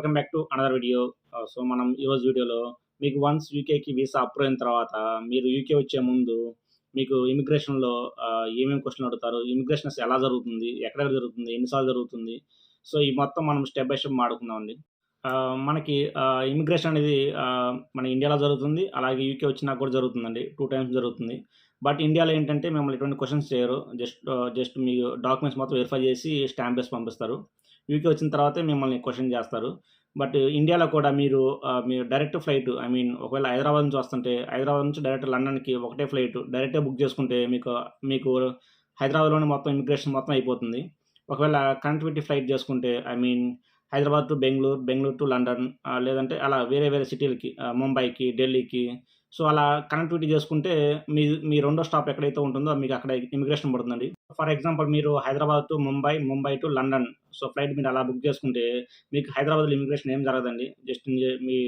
Welcome back to another video. So, మనం ఈరోజు వీడియోలో మీకు వన్స్ యూకేకి వీసా అప్రూవ్ అయిన తర్వాత మీరు యూకే వచ్చే ముందు మీకు ఇమిగ్రేషన్‌లో ఏమేమి క్వశ్చన్ అడుగుతారు? ఇమిగ్రేషన్ ఎలా జరుగుతుంది? ఎక్కడెక్కడ జరుగుతుంది? ఎన్నిసార్లు జరుగుతుంది? సో, ఈ మొత్తం మనం స్టెప్ బై స్టెప్ మాడుకుందామండి మనకి ఇమిగ్రేషన్ అనేది మన ఇండియాలో జరుగుతుంది. అలాగే యూకే వచ్చినా కూడా జరుగుతుందండి. టూ టైమ్స్ జరుగుతుంది. బట్ ఇండియాలో ఏంటంటే మిమ్మల్ని ఎటువంటి క్వశ్చన్స్ చేయరు. జస్ట్ జస్ట్ మీ డాక్యుమెంట్స్ మొత్తం వెరిఫై చేసి స్టాంప్ వేసి పంపిస్తారు. యూకే వచ్చిన తర్వాతే మిమ్మల్ని క్వశ్చన్ చేస్తారు. బట్ ఇండియాలో కూడా మీరు మీరు డైరెక్ట్ ఫ్లైట్ ఐ మీన్ ఒకవేళ హైదరాబాద్ నుంచి వస్తుంటే హైదరాబాద్ నుంచి డైరెక్ట్ లండన్‌కి ఒకటే ఫ్లైట్ డైరెక్ట్‌గా బుక్ చేసుకుంటే మీకు మీకు హైదరాబాద్‌లోనే మొత్తం ఇమిగ్రేషన్ మొత్తం అయిపోతుంది. ఒకవేళ కనెక్టివిటీ ఫ్లైట్ చేసుకుంటే I mean Hyderabad to Bengaluru, Bengaluru to London లేదంటే అలా వేరే వేరే సిటీలకి ముంబైకి, ఢిల్లీకి సో, అలా కనెక్టివిటీ చేసుకుంటే మీ మీ రెండో స్టాప్ ఎక్కడైతే ఉంటుందో మీకు అక్కడ ఇమిగ్రేషన్ పడుతుందండి. ఫర్ ఎగ్జాంపుల్ మీరు Hyderabad to Mumbai, Mumbai to London so, flight మీరు అలా బుక్ చేసుకుంటే మీకు హైదరాబాద్‌లో ఇమిగ్రేషన్ ఏం జరగదండి. జస్ట్ మీ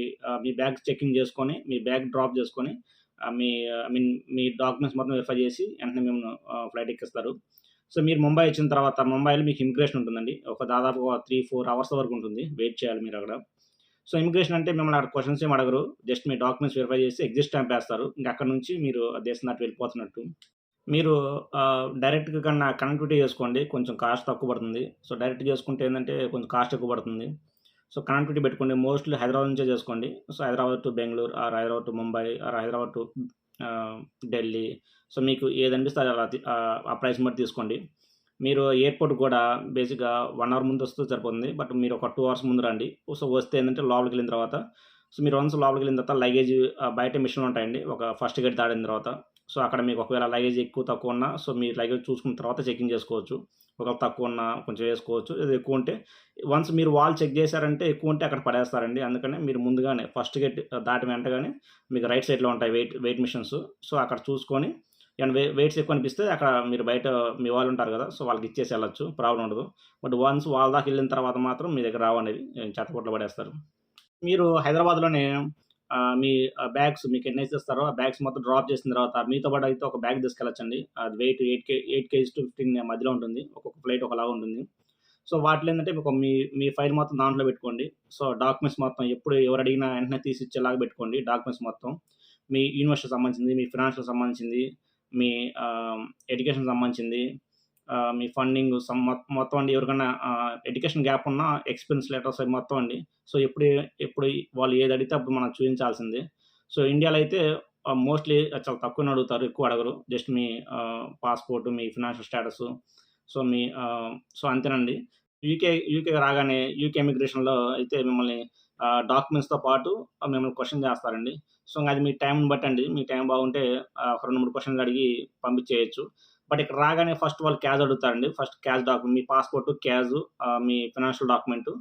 మీ బ్యాగ్ చెకింగ్ చేసుకొని, మీ బ్యాగ్ డ్రాప్ చేసుకొని మీ ఐ మీన్ మీ డాక్యుమెంట్స్ మొత్తం వెరిఫై చేసి వెంటనే మేము ఫ్లైట్ ఎక్కిస్తారు. సో, మీరు ముంబై వచ్చిన తర్వాత ముంబైలో మీకు ఇమిగ్రేషన్ ఉంటుందండి. ఒక దాదాపు త్రీ ఫోర్ అవర్స్ వరకు ఉంటుంది. వెయిట్ చేయాలి మీరు అక్కడ సో, ఇమిగ్రేషన్ అంటే మిమ్మల్ని అక్కడ క్వశ్చన్స్ ఏమి అడగరు. జస్ట్ మీ డాక్యుమెంట్స్ వెరిఫై చేసి ఎగ్జిట్ స్టాంప్ వేస్తారు ఇంకా అక్కడ నుంచి మీరు దేశం దాటి వెళ్ళిపోతున్నట్టు. మీరు డైరెక్ట్‌గా కన్నా కనెక్టివిటీ చేసుకోండి. కొంచెం కాస్ట్ తక్కువ పడుతుంది. సో, డైరెక్ట్ చేసుకుంటే ఏంటంటే కొంచెం కాస్ట్ ఎక్కువ పడుతుంది. సో, కనెక్టివిటీ పెట్టుకోండి. మోస్ట్‌లీ హైదరాబాద్ నుంచే చేసుకోండి. So, Hyderabad to Bengaluru or Hyderabad to Mumbai or Hyderabad to Delhi so, మీకు ఏది అనిపిస్తే అది అలా ఆ ప్రైస్ బట్టి తీసుకోండి. మీరు ఎయిర్పోర్ట్ కూడా బేసిక్‌గా వన్ అవర్ ముందు వస్తే సరిపోతుంది. బట్ మీరు ఒక టూ అవర్స్ ముందు రండి. సో, వస్తే ఏంటంటే లోపలికి వెళ్ళిన తర్వాత సో, మీరు వన్స్ లోపలికి వెళ్ళిన తర్వాత లగేజ్ బయట మిషన్‌లు ఉంటాయండి. ఒక ఫస్ట్ గేట్ దాడిన తర్వాత. సో, అక్కడ మీకు ఒకవేళ లగేజ్ ఎక్కువ తక్కువ ఉన్నా సో, మీ లగేజ్ చూసుకున్న తర్వాత చెకింగ్ చేసుకోవచ్చు. ఒకవేళ తక్కువ ఉన్నా కొంచెం వేసుకోవచ్చు. ఇది ఎక్కువ ఉంటే వన్స్ మీరు వాళ్ళు చెక్ చేశారంటే ఎక్కువ ఉంటే అక్కడ పడేస్తారండి. అందుకనే మీరు ముందుగానే ఫస్ట్ గేట్ దాటి వెంటగానే మీకు రైట్ సైడ్‌లో ఉంటాయి వెయిట్ వెయిట్ మిషన్స్. సో, అక్కడ చూసుకొని అండ్ వెయిట్స్ ఎక్కువ అనిపిస్తే అక్కడ మీరు బయట మీ వాళ్ళు ఉంటారు కదా! సో, వాళ్ళకి ఇచ్చేసి వెళ్ళచ్చు ప్రాబ్లమ్ ఉండదు. బట్ వన్స్ వాళ్ళ దాకా వెళ్ళిన తర్వాత మాత్రం మీ దగ్గర రావనేవి చెత్తబుట్టలో పడేస్తారు. మీరు హైదరాబాద్‌లోనే మీ బ్యాగ్స్ మీకు ఎన్ని ఇస్తారో ఆ బ్యాగ్స్ మొత్తం డ్రాప్ చేసిన తర్వాత మీతో పాటు అయితే ఒక బ్యాగ్ తీసుకెళ్ళచ్చండి అది weight eight K eight KGs to 15 మధ్యలో ఉంటుంది. ఒక్కొక్క ఫ్లైట్ ఒకలాగా ఉంటుంది. సో, వాటిలో ఏంటంటే మీకు మీ మీ ఫైల్ మొత్తం దాంట్లో పెట్టుకోండి. సో, డాక్యుమెంట్స్ మొత్తం ఎప్పుడు ఎవరు అడిగినా వెంటనే తీసి ఇచ్చేలాగా పెట్టుకోండి డాక్యుమెంట్స్ మొత్తం. మీ యూనివర్సిటీ సంబంధించింది, మీ ఫినాన్షియల్ సంబంధించింది, మీ ఎడ్యుకేషన్ సంబంధించింది, మీ ఫండింగ్ సమ్ మొత్తం అండి ఎవరికైనా ఎడ్యుకేషన్ గ్యాప్ ఉన్నా ఎక్స్‌పీరియన్స్ లెటర్స్ అవి మొత్తం అండి. సో, ఎప్పుడు ఎప్పుడు వాళ్ళు ఏది అడిగితే అప్పుడు మనం చూపించాల్సింది సో, ఇండియాలో అయితే మోస్ట్‌లీ చాలా తక్కువనే అడుగుతారు. ఎక్కువ అడగరు. జస్ట్ మీ పాస్‌పోర్ట్, మీ ఫినాన్షియల్ స్టేటస్ సో, మీ సో, అంతేనండి. యూకే యూకే రాగానే యూకే ఇమిగ్రేషన్‌లో అయితే మిమ్మల్ని డాక్యుమెంట్స్‌తో పాటు మిమ్మల్ని క్వశ్చన్ చేస్తారండి. సో, అది మీ టైంని బట్టండి. మీ టైం బాగుంటే ఒక రెండు మూడు క్వశ్చన్లు అడిగి పంపించేయొచ్చు. బట్ ఇక్కడ రాగానే ఫస్ట్ వాళ్ళు క్యాష్ అడుగుతారండి. ఫస్ట్ క్యాష్ డాక్యుమెంట్ మీ పాస్‌పోర్ట్, క్యాష్ మీ ఫినాన్షియల్ డాక్యుమెంట్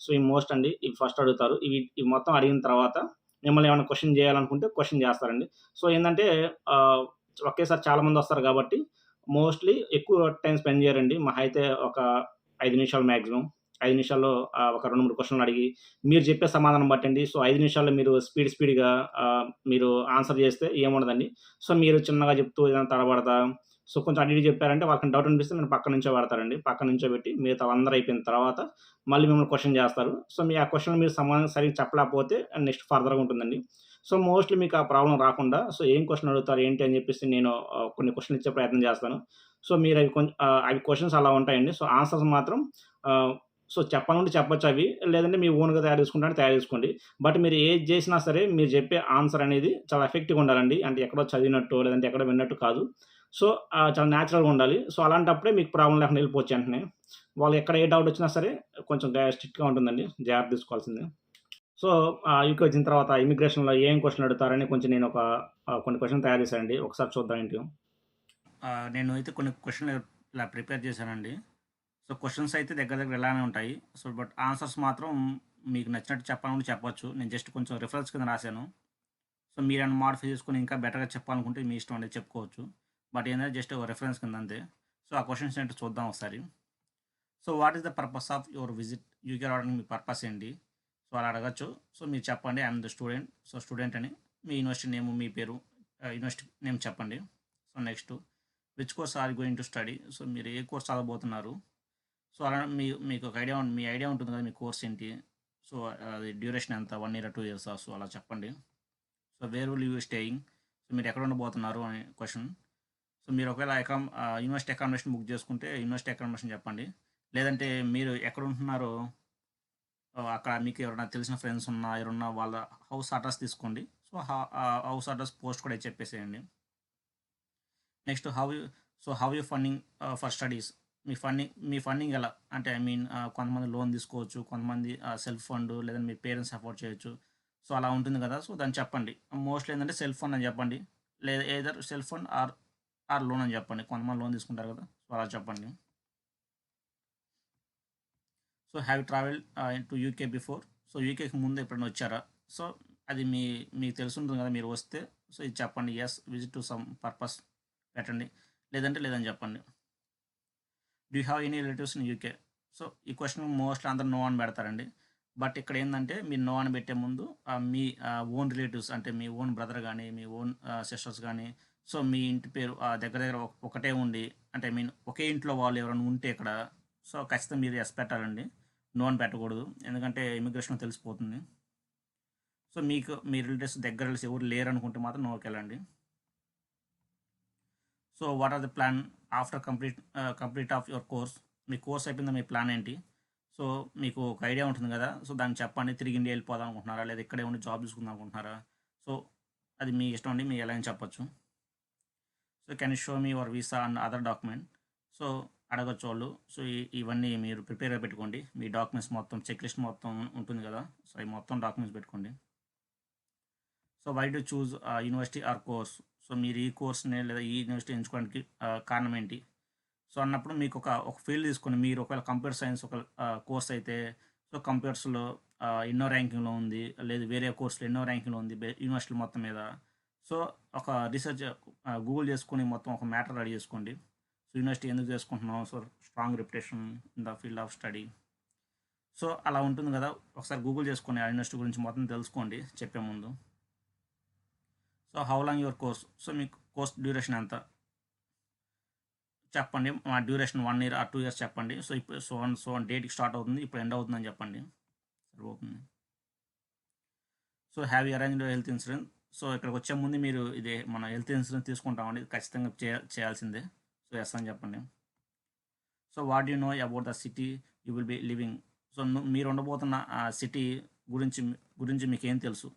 సో, ఇవి మోస్ట్ అండి. ఇవి ఫస్ట్ అడుగుతారు. ఇవి ఇవి మొత్తం అడిగిన తర్వాత మిమ్మల్ని ఏమైనా క్వశ్చన్ చేయాలనుకుంటే క్వశ్చన్ చేస్తారండి. సో, ఏంటంటే ఒకేసారి చాలామంది వస్తారు కాబట్టి మోస్ట్‌లీ ఎక్కువ టైం స్పెండ్ చేయరండి. మా అయితే ఒక ఐదు నిమిషాలు మ్యాక్సిమం ఐదు నిమిషాల్లో ఒక రెండు మూడు క్వశ్చన్లు అడిగి మీరు చెప్పే సమాధానం బట్టండి. సో, ఐదు నిమిషాల్లో మీరు స్పీడ్ స్పీడ్‌గా మీరు ఆన్సర్ చేస్తే ఏముండదండి. సో, మీరు చిన్నగా చెప్తూ ఏదైనా తడబడతా సో, కొంచెం అడిగి చెప్పారంటే వాళ్ళకి డౌట్ అనిపిస్తే మిమ్మల్ని పక్కన పక్క పక్కన నించోబెట్టి మిగతా అందరూ అయిపోయిన తర్వాత మళ్ళీ మిమ్మల్ని క్వశ్చన్ చేస్తారు. సో, మీ ఆ క్వశ్చన్ మీరు సమాధానం సరిగ్గా చెప్పలేకపోతే నెక్స్ట్ ఫర్దర్‌గా ఉంటుందండి. సో, మోస్ట్‌లీ మీకు ఆ ప్రాబ్లం రాకుండా సో, ఏం క్వశ్చన్ అడుగుతారు ఏంటి అని చెప్పేసి నేను కొన్ని క్వశ్చన్ ఇచ్చే ప్రయత్నం చేస్తాను. సో, మీరు అవి కొంచెం అవి క్వశ్చన్స్ అలా ఉంటాయండి. సో, ఆన్సర్స్ మాత్రం సో, చెప్పాలంటే చెప్పొచ్చు అవి. లేదంటే మీ ఓన్‌గా తయారు చేసుకుంటే తయారు చేసుకోండి. బట్ మీరు ఏది చేసినా సరే మీరు చెప్పే ఆన్సర్ అనేది చాలా ఎఫెక్టివ్‌గా ఉండాలండి. అంటే ఎక్కడో చదివినట్టు లేదంటే ఎక్కడో విన్నట్టు కాదు. సో, చాలా నేచురల్‌గా ఉండాలి. సో, అలాంటప్పుడే మీకు ప్రాబ్లం లేకుండా వెళ్ళిపోవచ్చు వెంటనే. వాళ్ళు ఎక్కడ ఏ డౌట్ వచ్చినా సరే కొంచెం స్ట్రిక్ట్‌గా ఉంటుందండి. జాగ్రత్త తీసుకోవాల్సిందే. సో, యూకే వచ్చిన తర్వాత ఇమిగ్రేషన్‌లో ఏం క్వశ్చన్ అడుగుతారని కొంచెం నేను ఒక కొన్ని క్వశ్చన్ తయారు చేశానండి. ఒకసారి చూద్దాం ఏంటి నేను అయితే కొన్ని క్వశ్చన్లు ఇలా ప్రిపేర్ చేశానండి. సో, క్వశ్చన్స్ అయితే దగ్గర దగ్గర ఇలానే ఉంటాయి. సో, బట్ ఆన్సర్స్ మాత్రం మీకు నచ్చినట్టు చెప్పాలనుకుంటే చెప్పొచ్చు. నేను జస్ట్ కొంచెం రిఫరెన్స్ కింద రాశాను. సో, మీరు అన్న మాడిఫై చేసుకొని ఇంకా బెటర్‌గా చెప్పాలనుకుంటే మీ ఇష్టం అంటే చెప్పుకోవచ్చు. బట్ ఏంటంటే జస్ట్ రెఫరెన్స్ రిఫరెన్స్ కింద అంతే. సో, ఆ క్వశ్చన్స్ ఏంటో చూద్దాం ఒకసారి. So, what is the purpose of your visit UK రావడానికి మీ పర్పస్ ఏంటి? సో, అలా అడగొచ్చు. సో, మీరు చెప్పండి I'm the student. So, student అని మీ యూనివర్సిటీ నేమ్, మీ పేరు, యూనివర్సిటీ నేమ్ చెప్పండి. So, next which course are going to study? So, మీరు ఏ కోర్స్ చదవబోతున్నారు? సో, అలా మీ మీకు ఒక ఐడియా మీ ఐడియా ఉంటుంది కదా మీ కోర్స్ ఏంటి? సో అది డ్యూరేషన్ ఎంత one year two years so అలా చెప్పండి so where will you staying so మీరు ఎక్కడ ఉండబోతున్నారు అనే క్వశ్చన్ సో మీరు ఒకవేళ అకామ్ యూనివర్సిటీ అకామిడేషన్ బుక్ చేసుకుంటే యూనివర్సిటీ అకామిడేషన్ చెప్పండి. లేదంటే మీరు ఎక్కడ ఉంటున్నారో అక్కడ మీకు ఎవరైనా తెలిసిన ఫ్రెండ్స్ ఉన్నా ఎవరున్నా వాళ్ళ హౌస్ అడ్రస్ తీసుకోండి. సో హౌస్ అడ్రస్ పోస్ట్ కూడా చెప్పేసేయండి. Next how you so how you funding for studies? Me funding మీ ఫండింగ్ ఎలా? అంటే ఐ మీన్ కొంతమంది లోన్ తీసుకోవచ్చు కొంతమంది సెల్ఫ్ ఫండ్ లేదంటే మీ పేరెంట్స్ సపోర్ట్ చేయొచ్చు. సో అలా ఉంటుంది కదా. సో దాన్ని చెప్పండి. మోస్ట్లీ ఏంటంటే సెల్ఫ్ ఫండ్ అని చెప్పండి. లేదా either self fund or or loan అని చెప్పండి. కొంతమంది లోన్ తీసుకుంటారు కదా. సో అలా చెప్పండి. So have travel to UK before so యూకేకి ముందు ఎప్పుడైనా వచ్చారా? సో అది మీ మీకు తెలుసుంటుంది కదా మీరు వస్తే. సో ఇది చెప్పండి. Yes visit to some purpose పెట్టండి. లేదంటే లేదని చెప్పండి. Do have any relatives in UK so ఈ క్వశ్చన్ మోస్ట్లీ అందరూ నో అని పెడతారండి. బట్ ఇక్కడ ఏంటంటే మీరు నో అని పెట్టే ముందు uh, మీ uh, ఓన్ రిలేటివ్స్ అంటే మీ ఓన్ బ్రదర్ కానీ మీ ఓన్ సిస్టర్స్ కానీ సో మీ ఇంటి పేరు ఆ, దగ్గర దగ్గర ఒక- ఒకటే ఉండి అంటే ఐ మీన్ ఒకే ఇంట్లో వాళ్ళు ఎవరైనా ఉంటే ఇక్కడ సో ఖచ్చితంగా మీరు ఎస్ పెట్టాలండి. నో అని పెట్టకూడదు. ఎందుకంటే ఇమిగ్రేషన్ తెలిసిపోతుంది. సో మీకు మీ రిలేటివ్స్ దగ్గర రిలేటివ్స్ ఎవరు లేరు అనుకుంటే మాత్రం నోకి వెళ్ళండి so what are the plan after complete complete of your course me course అయిపోయిందా? మీ ప్లాన్ ఏంటి? సో మీకు ఒక ఐడియా ఉంటుంది కదా? సో దాన్ని చెప్పండి. తిరిగి ఇండియా వెళ్ళిపోదాం అనుకుంటున్నారా? లేదా ఇక్కడే ఉండి జాబ్ తీసుకుందాం అనుకుంటున్నారా? సో అది మీ ఇష్టం అండి. మీరు ఎలా అని చెప్పొచ్చు. So can show me your visa and other document so అడగచ్చు వాళ్ళు సో ఇవన్నీ మీరు ప్రిపేర్గా పెట్టుకోండి. మీ డాక్యుమెంట్స్ మొత్తం చెక్ లిస్ట్ మొత్తం ఉంటుంది కదా? సో ఈ మొత్తం డాక్యుమెంట్స్ పెట్టుకోండి. So why to choose university or course so మీరు ఈ కోర్స్ని లేదా ఈ యూనివర్సిటీ ఎంచుకోవడానికి కారణం ఏంటి? సో అన్నప్పుడు మీకు ఒక ఒక ఫీల్డ్ తీసుకొని మీరు ఒకవేళ కంప్యూటర్ సైన్స్ ఒక కోర్స్ అయితే సో కంప్యూటర్స్లో ఎన్నో ర్యాంకింగ్లో ఉంది. లేదు వేరే కోర్సులు ఎన్నో ర్యాంకింగ్లో ఉంది యూనివర్సిటీ మొత్తం మీద. సో ఒక రీసెర్చ్ గూగుల్ చేసుకొని మొత్తం ఒక మ్యాటర్ రెడీ చేసుకోండి. సో యూనివర్సిటీ ఎందుకు చేసుకుంటున్నాం so strong reputation in the field of study so అలా ఉంటుంది కదా. ఒకసారి గూగుల్ చేసుకొని ఆ యూనివర్సిటీ గురించి మొత్తం తెలుసుకోండి చెప్పే ముందు. So how long your course so మీకు కోర్స్ డ్యూరేషన్ ఎంత? చెప్పండి. మా duration one year or two years చెప్పండి. సో ఇప్పుడు సో వన్ సో డేట్కి స్టార్ట్ అవుతుంది. ఇప్పుడు ఎండ్ అవుతుందని చెప్పండి. సరిపోతుంది. So have you arranged health insurance so ఇక్కడికి వచ్చే ముందు మీరు ఇది మన హెల్త్ ఇన్సూరెన్స్ తీసుకుంటామండి. ఖచ్చితంగా చేయ చేయాల్సిందే. సో ఎస్ అని చెప్పండి. So what you know about the city you will be living. So మీరు ఉండబోతున్న ఆ సిటీ గురించి గురించి మీకేం తెలుసు?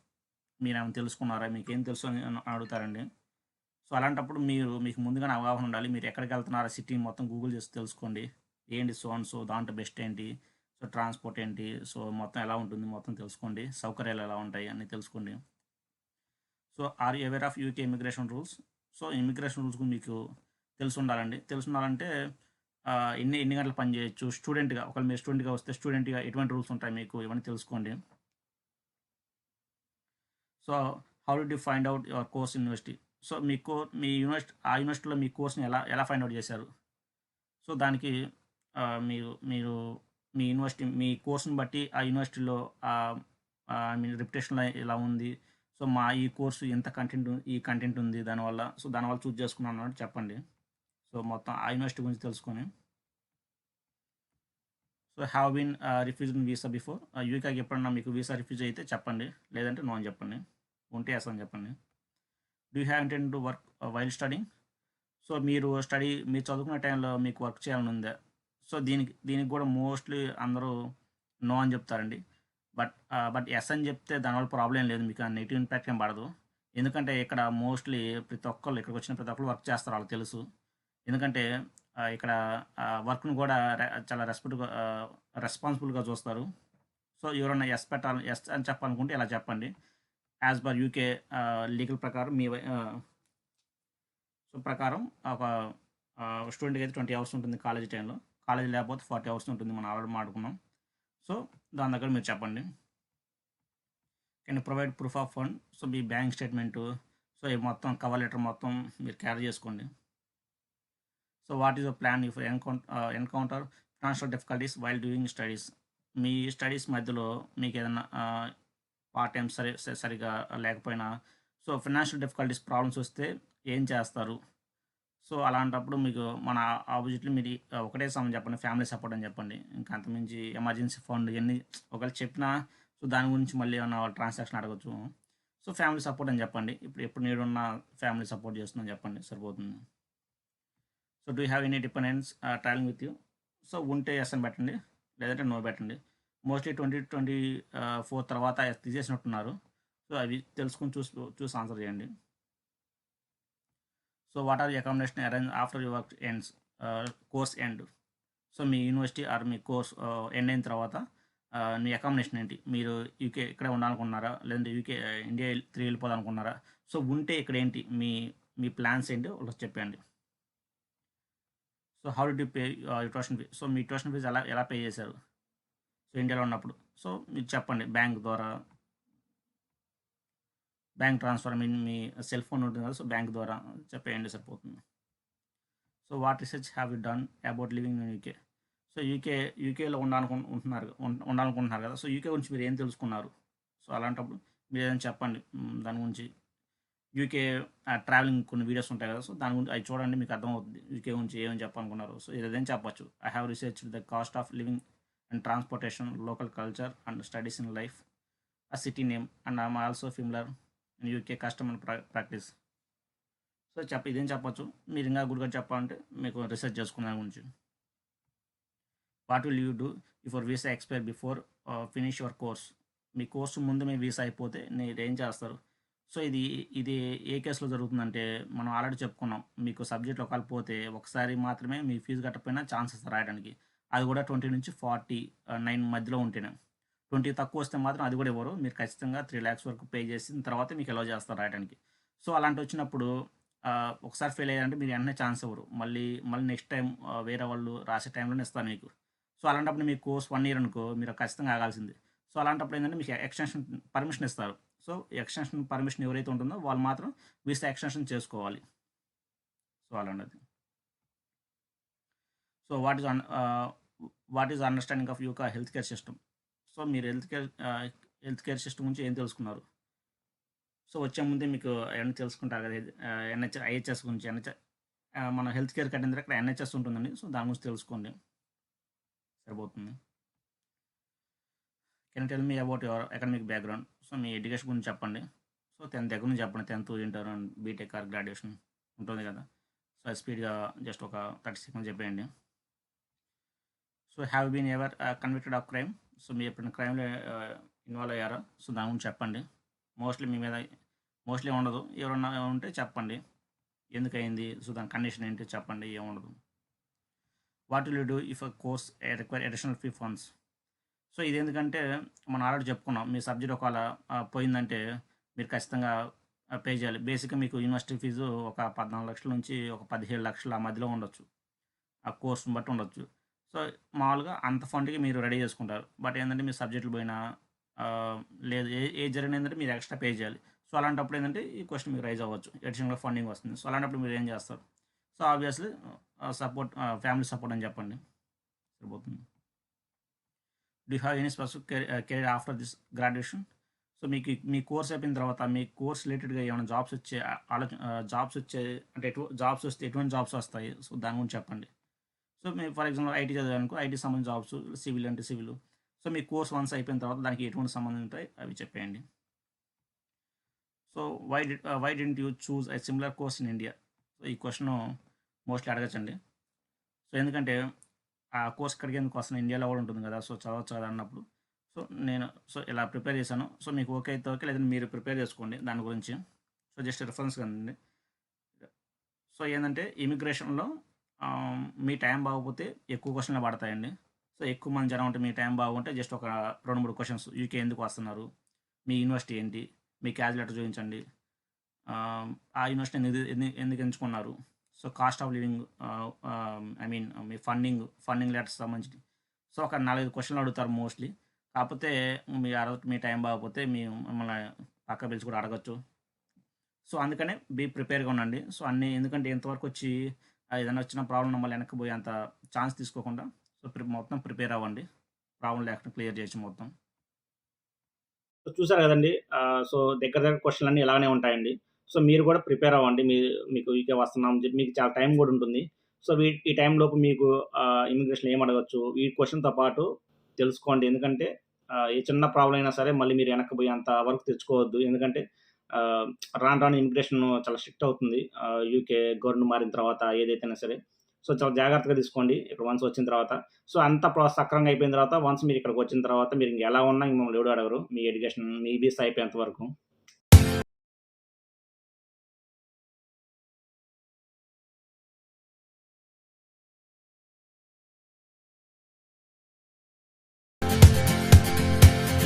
మీరు ఏమైనా తెలుసుకున్నారా? మీకు ఏం తెలుసు అని అని అడుగుతారండి. సో అలాంటప్పుడు మీరు మీకు ముందుగానే అవగాహన ఉండాలి. మీరు ఎక్కడికి వెళ్తున్నారా? సిటీ మొత్తం గూగుల్ చేసి తెలుసుకోండి. ఏంటి సో అండ్ సో? దాంట్లో బెస్ట్ ఏంటి? సో ట్రాన్స్పోర్ట్ ఏంటి? సో మొత్తం ఎలా ఉంటుంది? మొత్తం తెలుసుకోండి. సౌకర్యాలు ఎలా ఉంటాయి? అన్నీ తెలుసుకోండి. So are aware of UK immigration rules? So immigration rules మీకు తెలిసి ఉండాలండి తెలిసి ఉండాలంటే ఎన్ని ఎన్ని గంటలు పని చేయొచ్చు? స్టూడెంట్గా ఒకవేళ మీరు స్టూడెంట్గా వస్తే స్టూడెంట్గా ఎటువంటి రూల్స్ ఉంటాయి మీకు? ఇవన్నీ తెలుసుకోండి. So how do find out your course university? So మీ కో మీ యూనివర్సిటీ ఆ యూనివర్సిటీలో మీ కోర్స్ని ఎలా ఎలా ఫైండ్ అవుట్ చేశారు? సో దానికి మీరు మీరు మీ యూనివర్సిటీ మీ కోర్సుని బట్టి ఆ యూనివర్సిటీలో ఐ మీన్ రిప్యుటేషన్లో ఎలా ఉంది? సో మా ఈ కోర్సు ఎంత కంటెంట్ ఈ కంటెంట్ ఉంది దానివల్ల సో దానివల్ల చూజ్ చేసుకున్నాను అన్నట్టు చెప్పండి. సో మొత్తం ఆ యూనివర్సిటీ గురించి తెలుసుకొని. So have been refuse visa before యూకేకి ఎప్పుడన్నా మీకు వీసా రిఫ్యూజ్ అయితే చెప్పండి. లేదంటే నో అని చెప్పండి. ఉంటే ఎస్ అని చెప్పండి. Do have intent to work while studying so మీరు స్టడీ మీరు చదువుకున్న టైంలో మీకు వర్క్ చేయాలని ఉందా? సో దీనికి దీనికి కూడా మోస్ట్లీ అందరూ నో అని చెప్తారండి. బట్ బట్ ఎస్ అని చెప్తే దానివల్ల ప్రాబ్లం లేదు. మీకు నెగిటివ్ ఇంపాక్ట్ ఏం పడదు. ఎందుకంటే ఇక్కడ మోస్ట్లీ ప్రతి ఒక్కళ్ళు ఇక్కడికి వచ్చిన ప్రతి ఒక్కరు వర్క్ చేస్తారు వాళ్ళకి తెలుసు. ఎందుకంటే ఇక్కడ వర్క్ను కూడా చాలా రెస్పెక్ట్గా రెస్పాన్సిబుల్గా చూస్తారు. సో ఎవరైనా ఎస్ పెట్టాలి ఎస్ అని చెప్పాలనుకుంటే ఇలా చెప్పండి. యాజ్ పర్ యూకే లీగల్ ప్రకారం మీ వై- సో ప్రకారం ఒక స్టూడెంట్కి అయితే ట్వంటీ అవర్స్ ఉంటుంది కాలేజ్ టైంలో. కాలేజ్ లేకపోతే ఫార్టీ అవర్స్ ఉంటుంది. మనం ఆల్రెడీ మాట్లాడుకున్నాం. సో దాని దగ్గర మీరు చెప్పండి. Can provide proof of fund so me bank statement so ఈ మొత్తం కవర్ లెటర్ మొత్తం మీరు క్యారీ చేసుకోండి. So what is the plan if encounter financial difficulties while doing studies me studies మధ్యలో మీకు ఏదైనా పార్ట్ టైం సరి సరిగా లేకపోయినా సో ఫినాన్షియల్ డిఫికల్టీస్ ప్రాబ్లమ్స్ వస్తే ఏం చేస్తారు? సో అలాంటప్పుడు మీకు మన ఆపోజిట్లో మీరు ఒకటే సమయం చెప్పండి ఫ్యామిలీ సపోర్ట్ అని చెప్పండి. ఇంకా అంతమించి ఎమర్జెన్సీ ఫండ్ ఇవన్నీ ఒకవేళ చెప్పినా సో దాని గురించి మళ్ళీ ఏమన్నా ట్రాన్సాక్షన్ అడగచ్చు. సో ఫ్యామిలీ సపోర్ట్ అని చెప్పండి. ఇప్పుడు ఎప్పుడు నేడున్న ఫ్యామిలీ సపోర్ట్ చేస్తుందని చెప్పండి సరిపోతుంది. So do have any dependence traveling with you? So ఉంటే ఎస్ అని పెట్టండి లేదంటే నో పెట్టండి. మోస్ట్లీ ట్వంటీ ట్వంటీ ఫోర్ తర్వాత తీసేసినట్టున్నారు. సో అవి తెలుసుకుని చూసి చూసి ఆన్సర్ చేయండి. So what are accommodation arrange after your work ends course end so me university or మీ కోర్స్ ఎండ్ uh, అయిన తర్వాత uh, మీ అకామిడేషన్ ఏంటి? మీరు యూకే ఇక్కడే ఉండాలనుకున్నారా లేదంటే యూకే uh, ఇండియా తిరిగి వెళ్ళిపోదామనుకున్నారా సో ఉంటే ఇక్కడ ఏంటి? మీ మీ ప్లాన్స్ ఏంటి? వాళ్ళకి చెప్పండి so how do pay tuition fee so me tuition fees ఎలా ఎలా పే చేశారు? సో ఇండియాలో ఉన్నప్పుడు. సో మీరు చెప్పండి. బ్యాంక్ ద్వారా బ్యాంక్ ట్రాన్స్ఫర్ మీన్ మీ సెల్ ఫోన్ ఉంటుంది కదా సో బ్యాంక్ ద్వారా చెప్పేయండి సరిపోతుంది. So what research have you done about living in UK? So UK యూకేలో ఉండాలనుకుంటున్నారు ఉండాలనుకుంటున్నారు కదా సో యూకే గురించి మీరు ఏం తెలుసుకున్నారు? సో అలాంటప్పుడు మీరు ఏదైనా చెప్పండి దాని గురించి. యూకే ట్రావెలింగ్ కొన్ని వీడియోస్ ఉంటాయి కదా సో దాని గురించి అవి చూడండి మీకు అర్థమవుతుంది యూకే గురించి ఏమని చెప్పాలనుకున్నారు. సో ఏదైనా చెప్పచ్చు. I have research the cost of living and transportation local culture and studies in life a city name and I'm also familiar and UK customer practice. So చెప్ప ఇదేం చెప్పచ్చు? మీరు ఇంకా గుడిగా చెప్పాలంటే మీకు రీసెర్చ్ చేసుకున్న దాని గురించి. What will you do if your visa expire before finish your course? Me course ముందు మీ వీసా అయిపోతే మీరు ఏం చేస్తారు? సో ఇది ఇది ఏ కేసులో జరుగుతుందంటే మనం ఆల్రెడీ చెప్పుకున్నాం మీకు సబ్జెక్ట్లో ఒకవేళ పోతే ఒకసారి మాత్రమే మీ ఫీజు కట్టకపోయినా ఛాన్సెస్ రాయడానికి. అది కూడా ట్వంటీ నుంచి ఫార్టీ నైన్ మధ్యలో ఉంటేనే. ట్వంటీ తక్కువ వస్తే మాత్రం అది కూడా ఇవ్వరు. మీరు ఖచ్చితంగా త్రీ ల్యాక్స్ వరకు పే చేసిన తర్వాత మీకు ఎలా చేస్తారు రాయడానికి సో అలాంటి వచ్చినప్పుడు ఒకసారి ఫెయిల్ అయ్యారంటే మీరు వెంటనే ఛాన్స్ ఇవ్వరు. మళ్ళీ మళ్ళీ నెక్స్ట్ టైం వేరే వాళ్ళు రాసే టైంలోనే ఇస్తాను మీకు. సో అలాంటప్పుడు మీకు కోర్స్ వన్ ఇయర్ అనుకో మీరు ఖచ్చితంగా ఆగాల్సింది. సో అలాంటప్పుడు ఏంటంటే మీకు ఎక్స్టెన్షన్ పర్మిషన్ ఇస్తారు. సో ఎక్స్టెన్షన్ పర్మిషన్ ఎవరైతే ఉంటుందో వాళ్ళు మాత్రం వీసా ఎక్స్టెన్షన్ చేసుకోవాలి. సో అలాంటిది. So what is what is understanding of UK health care system so మీరు health care health care system గురించి ఏం తెలుసుకున్నారు? సో వచ్చే ముందే మీకు ఏమైనా తెలుసుకుంటారు కదా ఎన్హెచ్ ఐహెచ్ఎస్ గురించి ఎన్హెచ్ మన హెల్త్ కేర్ కట్టిన దగ్గర ఎన్హెచ్ఎస్ ఉంటుందండి. సో దాని గురించి తెలుసుకోండి. సరిపోతుంది. Can tell me about your academic background so me education గురించి చెప్పండి. సో టెన్త్ దగ్గర నుంచి చెప్పండి. Tenth inter BTech or graduation ఉంటుంది కదా. సో స్పీడ్గా జస్ట్ ఒక థర్టీ సెకండ్ చెప్పేయండి. So have been ever convicted of crime so మీరు ఎప్పుడైనా క్రైమ్లో ఇన్వాల్వ్ అయ్యారా? సో దాని గురించి చెప్పండి. మోస్ట్లీ మీ మీద మోస్ట్లీ ఉండదు. ఎవరన్నా ఉంటే చెప్పండి. ఎందుకు అయింది సో దాని కండిషన్ ఏంటి? చెప్పండి. ఏముండదు. What will you do if a course require additional fee funds so ఇది ఎందుకంటే మనం ఆల్రెడీ చెప్పుకున్నాం. మీ సబ్జెక్ట్ ఒకవేళ పోయిందంటే మీరు ఖచ్చితంగా పే చేయాలి. బేసిక్గా మీకు యూనివర్సిటీ ఫీజు ఒక పద్నాలుగు లక్షల నుంచి ఒక పదిహేడు లక్షల మధ్యలో ఉండొచ్చు. ఆ కోర్సుని బట్టి ఉండొచ్చు. సో మామూలుగా అంత ఫండ్కి మీరు రెడీ చేసుకుంటారు. బట్ ఏంటంటే మీ సబ్జెక్టులు పోయినా లేదు ఏ ఏ ఏంటంటే మీరు ఎక్స్ట్రా పే చేయాలి. సో అలాంటప్పుడు ఏంటంటే ఈ క్వశ్చన్ మీకు రైజ్ అవ్వచ్చు. అడిషనల్గా ఫండింగ్ వస్తుంది. సో అలాంటప్పుడు మీరు ఏం చేస్తారు? So obviously support family support అని చెప్పండి. సరిపోతుంది. Do have any specific career after this graduation so మీకు మీ కోర్స్ అయిపోయిన తర్వాత మీ కోర్స్ రిలేటెడ్గా ఏమైనా జాబ్స్ వచ్చే ఆలోచన జాబ్స్ వచ్చే అంటే ఎటు జాబ్స్ వస్తే ఎటువంటి జాబ్స్ వస్తాయి? సో దాని గురించి చెప్పండి. సో మీరు ఫర్ ఎగ్జాంపుల్ ఐటీ చదివానుకో ఐటీ సంబంధించిన జాబ్స్ సివిల్ అంటే సివిల్ సో మీ కోర్స్ వన్స్ అయిపోయిన తర్వాత దానికి ఎటువంటి సంబంధం ఉంటాయి? అవి చెప్పేయండి. So why did why didn't you choose a similar course in India so ఈ క్వశ్చన్ మోస్ట్లీ అడగచ్చండి. సో ఎందుకంటే ఆ కోర్స్ ఇక్కడికి ఎందుకు ఇండియాలో కూడా ఉంటుంది కదా సో చదవచ్చు కదా అన్నప్పుడు. సో నేను సో ఇలా ప్రిపేర్ చేశాను. సో మీకు ఓకే అయితే ఓకే లేదంటే మీరు ప్రిపేర్ చేసుకోండి దాని గురించి. సో జస్ట్ రిఫరెన్స్ కదండి. సో ఏంటంటే ఇమిగ్రేషన్లో మీ టైం బాగోకపోతే ఎక్కువ క్వశ్చన్లు పడతాయండి. సో ఎక్కువ మంది జనం ఉంటే మీ టైం బాగుంటే జస్ట్ ఒక రెండు మూడు క్వశ్చన్స్ యూకే ఎందుకు వస్తున్నారు మీ యూనివర్సిటీ ఏంటి మీ క్యాజ్ లెటర్ చూపించండి. ఆ యూనివర్సిటీని ఎందుకు ఎందుకు ఎంచుకున్నారు? So cost of living I mean me funding funding letters సంబంధించి. సో ఒక నాలుగైదు క్వశ్చన్లు అడుగుతారు మోస్ట్లీ. కాకపోతే మీ అరవ మీ టైం బాగపోతే మీ మిమ్మల్ని పక్క పిలిచి కూడా అడగచ్చు. సో అందుకనే బీ ప్రిపేర్గా ఉండండి. సో అన్నీ ఎందుకంటే ఇంతవరకు వచ్చి ఏదైనా వచ్చిన ప్రాబ్లం మళ్ళీ వెనక్కి అంత ఛాన్స్ తీసుకోకుండా సో మొత్తం ప్రిపేర్ అవ్వండి. ప్రాబ్లం లేకుండా క్లియర్ చేయొచ్చు మొత్తం. చూసారు కదండి సో దగ్గర దగ్గర క్వశ్చన్లు అన్నీ ఇలానే ఉంటాయండి. సో మీరు కూడా ప్రిపేర్ అవ్వండి. మీ మీకు యూకే వస్తున్నాం మీకు చాలా టైం కూడా ఉంటుంది. సో వీ ఈ టైంలోపు మీకు ఇమిగ్రేషన్ ఏం అడగచ్చు? ఈ క్వశ్చన్తో పాటు తెలుసుకోండి. ఎందుకంటే ఏ చిన్న ప్రాబ్లమ్ అయినా సరే మళ్ళీ మీరు వెనక్కి అంత వరకు తెచ్చుకోవద్దు. ఎందుకంటే రాను రాను ఇమిగ్రేషన్ చాలా స్ట్రిక్ట్ అవుతుంది. యూకే గవర్నమెంట్ మారిన తర్వాత ఏదైతేనే సరే. సో, చాలా జాగ్రత్తగా తీసుకోండి. ఇక్కడ వన్స్ వచ్చిన తర్వాత. సో, అంతా ప్రాసెస్ సక్రమంగా అయిపోయిన తర్వాత వన్స్ మీరు ఇక్కడికొచ్చిన తర్వాత మీరు ఇంకా ఎలా ఉన్నా మిమ్మల్ని ఎవడు అడగరు. మీ ఎడ్యుకేషన్ మీ బీస్ అయిపోయేంత వరకు.